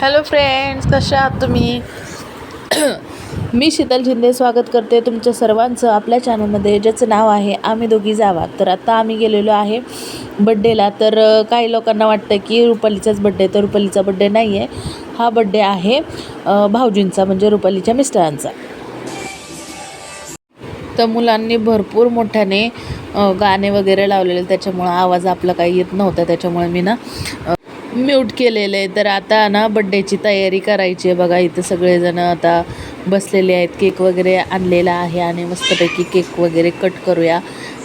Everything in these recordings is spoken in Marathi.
हॅलो फ्रेंड्स कशा आहात तुम्ही? मी शीतल शिंदे स्वागत करते तुमच्या सर्वांचं आपल्या चॅनलमध्ये ज्याचं नाव आहे आम्ही दोघी जावा. तर आता आम्ही गेलेलो आहे बड्डेला तर काही लोकांना वाटतं की रुपालीचाच बड्डे तर रुपालीचा बड्डे नाही आहे हा बड्डे आहे भाऊजींचा म्हणजे रुपालीच्या मिस्टरांचा. तर मुलांनी भरपूर मोठ्याने गाणे वगैरे लावलेले. त्याच्यामुळं आवाज आपला काही येत नव्हता. त्याच्यामुळे मी ना म्यूट केलेलं आहे तर आता ना बड्डेची तयारी करायची आहे. बघा इथं सगळेजण आता बसलेले आहेत. केक वगैरे आणलेला आहे आणि मस्तपैकी केक वगैरे कट करूया.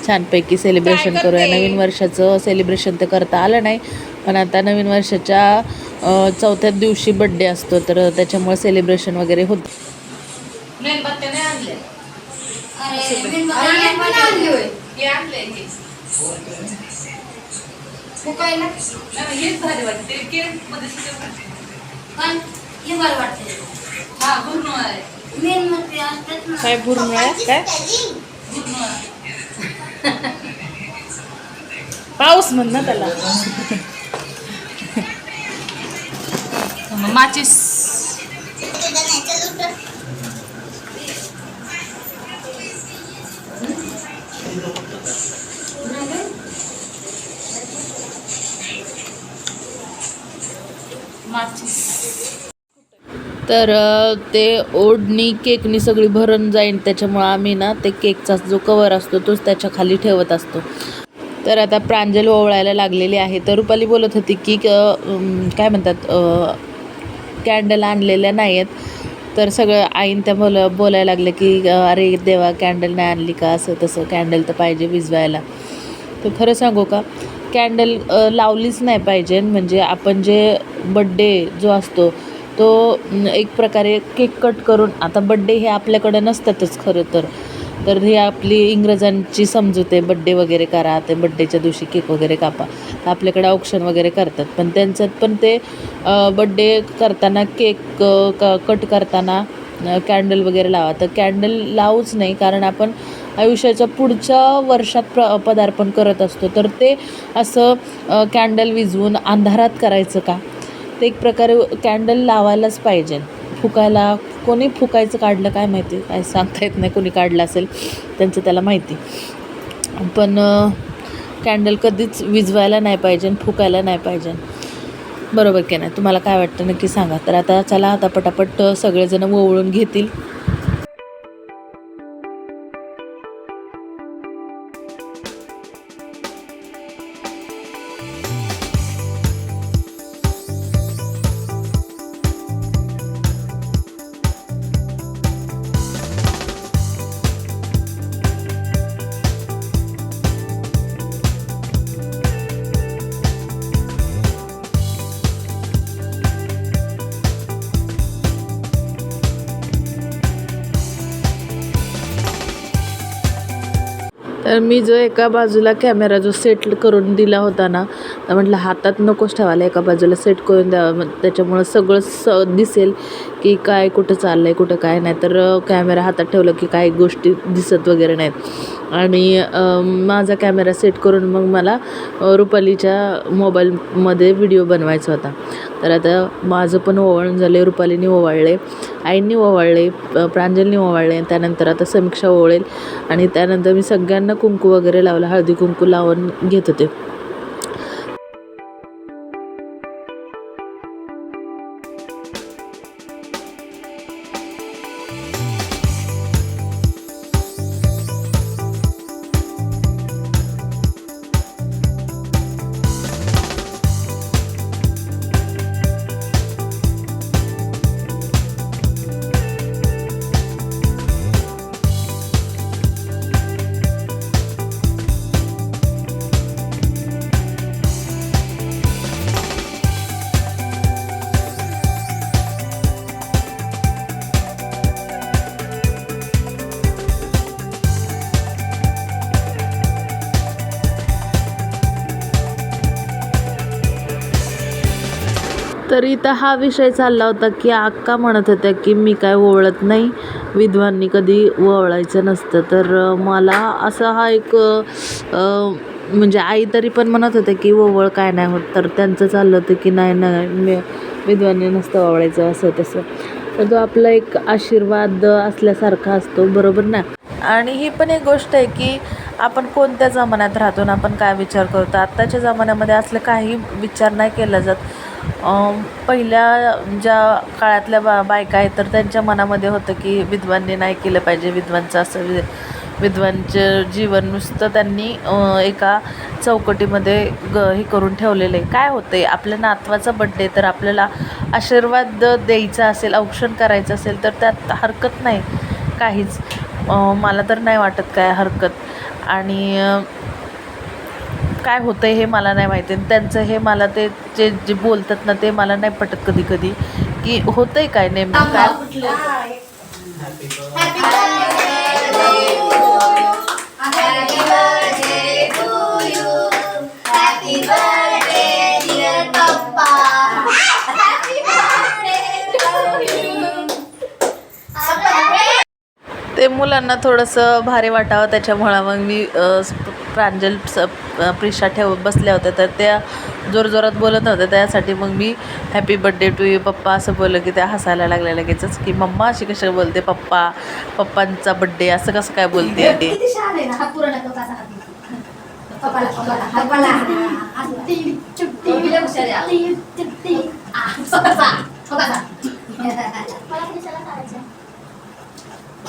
छानपैकी सेलिब्रेशन करूया. नवीन वर्षाचं सेलिब्रेशन तर करता आलं नाही. पण आता नवीन वर्षाच्या अ, चौथ्याच दिवशी बड्डे असतो. तर त्याच्यामुळे सेलिब्रेशन वगैरे होतं फुकायला पण हे बरं वाटते मेन मध्ये असतात ना काय भुरमुळ्या काय? पाऊस म्हण ना त्याला. माचीस. तर ते ओढणी केकनी सगळी भरून जाईन. त्याच्यामुळं आम्ही ना ते केकचा जो कवर असतो तोच त्याच्याखाली ठेवत असतो. तर आता प्रांजल ओवळायला लागलेली आहे. तर रुपाली बोलत होती की काय म्हणतात कॅन्डल आणलेल्या नाही आहेत तर सगळं आईन त्या बोल बोलायला लागलं की अरे देवा कॅन्डल नाही आणली का? असं तसं कॅन्डल तर पाहिजे विजवायला तर खरं सांगू का? कॅन्डल लावलीच नाही पाहिजे. म्हणजे आपण जे बड्डे जो असतो तो एक प्रकारे केक कट करून आता बड्डे हे आपल्याकडं नसतातच खरं तर. तर हे आपली इंग्रजांची समजूत आहे बड्डे वगैरे करा ते बड्डेच्या दिवशी केक वगैरे कापा. तर आपल्याकडे औक्षण वगैरे करतात. पण त्यांच्यात पण ते बड्डे करताना केक क कट करताना कॅन्डल वगैरे लावा. तर कॅन्डल लावूच नाही कारण आपण आयुष्याच्या पुढच्या वर्षात प्र पदार्पण करत असतो. तर ते असं कॅन्डल विझवून अंधारात करायचं का? ते एक प्रकारे कॅन्डल लावायलाच पाहिजे. फुकायला कोणी फुकायचं काढलं काय माहिती? काय सांगता येत नाही कोणी काढलं असेल त्यांचं त्याला माहिती. पण कॅन्डल कधीच विजवायला नाही पाहिजे फुकायला नाही पाहिजे. बरोबर की नाही? तुम्हाला काय वाटतं नक्की सांगा. तर आता चला आता पटापट सगळेजण ओवळून घेतील. तर मी जो एका बाजूला कॅमेरा जो सेट करून दिला होता ना म्हटलं हातात नकोच ठेवायला एका बाजूला सेट करून द्यावा. मग त्याच्यामुळं सगळं स दिसेल की काय कुठं चाललं आहे कुठं काय नाही. तर कॅमेरा हातात ठेवलं की काही गोष्टी दिसत वगैरे नाहीत. आणि माझा कॅमेरा सेट करून मग मला रुपालीच्या मोबाईलमध्ये व्हिडिओ बनवायचा होता. तर आता माझं पण ओवाळून झाले रुपालीने ओवाळले आईंनी ओवाळले प्रांजलनी ओवाळले. त्यानंतर आता समीक्षा ओवळेल. आणि त्यानंतर मी सगळ्यांना कुंकू वगैरे लावलं हळदी कुंकू लावून घेत होते. तर इथं हा विषय चालला होता की अक्का म्हणत होत्या की मी काय ओवळत नाही. विधवांनी कधी ओवळायचं नसतं. तर मला असा हा एक म्हणजे आई तरी पण म्हणत होते की ओवळ काय नाही होत. तर त्यांचं चाललं होतं की नाही नाही मी नसतं ओवळायचं असं तसं. तर तो आपला एक आशीर्वाद असल्यासारखा असतो बरोबर ना? आणि ही पण एक गोष्ट आहे की आपण कोणत्या जमान्यात राहतो ना आपण काय विचार करतो? आत्ताच्या जमान्यामध्ये असलं काही विचार नाही केला जात. पहिल्या ज्या काळातल्या बा बायका आहेत तर त्यांच्या मनामध्ये होतं की विद्वांनी नाही केलं पाहिजे. विद्वांचं असं वि विद्वांचं जीवन नुसतं त्यांनी एका चौकटीमध्ये ग हे करून ठेवलेलं आहे. काय होतं आहे आपल्या नातवाचा बड्डे तर आपल्याला आशीर्वाद द्यायचा असेल औक्षण करायचं असेल तर त्यात हरकत नाही. काहीच. मला तर नाही वाटत काय हरकत. आणि काय होतं हे मला नाही माहिती. आणि त्यांचं हे मला ते जे जे बोलतात ना ते मला नाही पटत कधी कधी की होतंय काय नेमकं? काय ते मुलांना थोडंसं भारी वाटावं त्याच्यामुळं. मग मी प्रांजल स प्रिशा ठेव बसल्या होत्या. तर त्या जोरजोरात बोलत होत्या त्यासाठी मग मी हॅपी बड्डे टू यू पप्पा. असं बोललं की त्या हसायला लागल्या लगेचच की मम्मा अशी कशा बोलते पप्पा? पप्पांचा बड्डे असं कसं काय बोलते? ते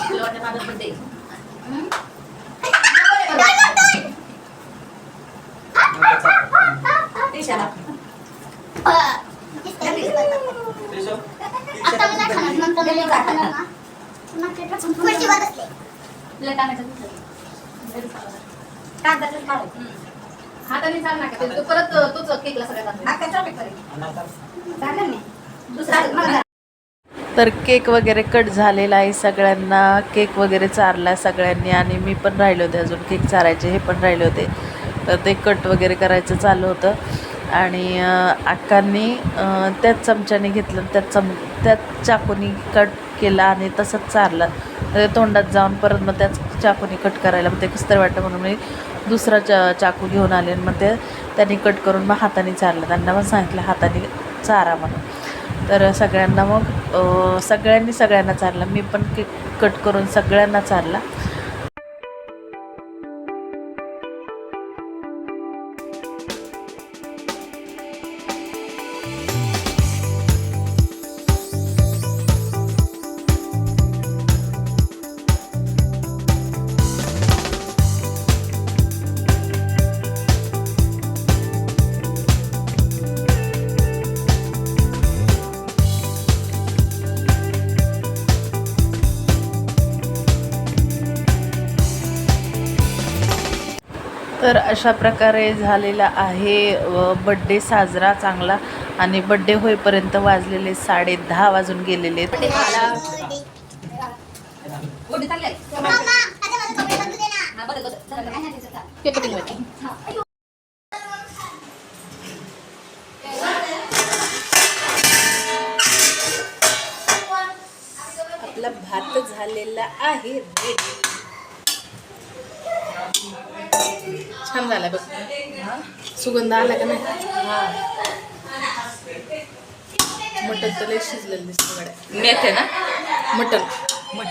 तुला वाटतं माझा? हं? हं. हाताने चाल नका ते- तो परत तोच केकला सगळ्यात. हा? दुसरा तर केक वगैरे कट झालेला आहे सगळ्यांना. केक वगैरे चारला सगळ्यांनी आणि मी पण राहिले होते अजून. केक चारायचे हे पण राहिले होते. तर ते कट वगैरे करायचं चालू होतं. आणि अक्कांनी त्याच चमच्याने घेतलं त्याच चम त्याच चाकूनी कट केला आणि तसंच चारलं. तर तोंडात जाऊन परत मग त्याच चाकूनी कट करायला मग ते कसं तरी वाटतं म्हणून मी दुसरा चा चाकू घेऊन आले आणि मग ते त्यांनी कट करून मग हाताने चारलं. त्यांना पण सांगितलं हाताने चारा म्हणून. तर सगळ्यांना मग सगळ्यांनी सगळ्यांना चारला. मी पण केक कट करून सगळ्यांना चारला. तर अशा प्रकारे झालेला आहे. बड्डे साजरा चांगला आणि बड्डे होईपर्यंत वाजलेले साडे दहा वाजून गेलेले. आपला भात झालेला आहे. छान झाला बघ. सुगंध आला का नाही? मटण तर लय शिजलेलं दिसतं गड्या मेथ आहे ना? मटण. मट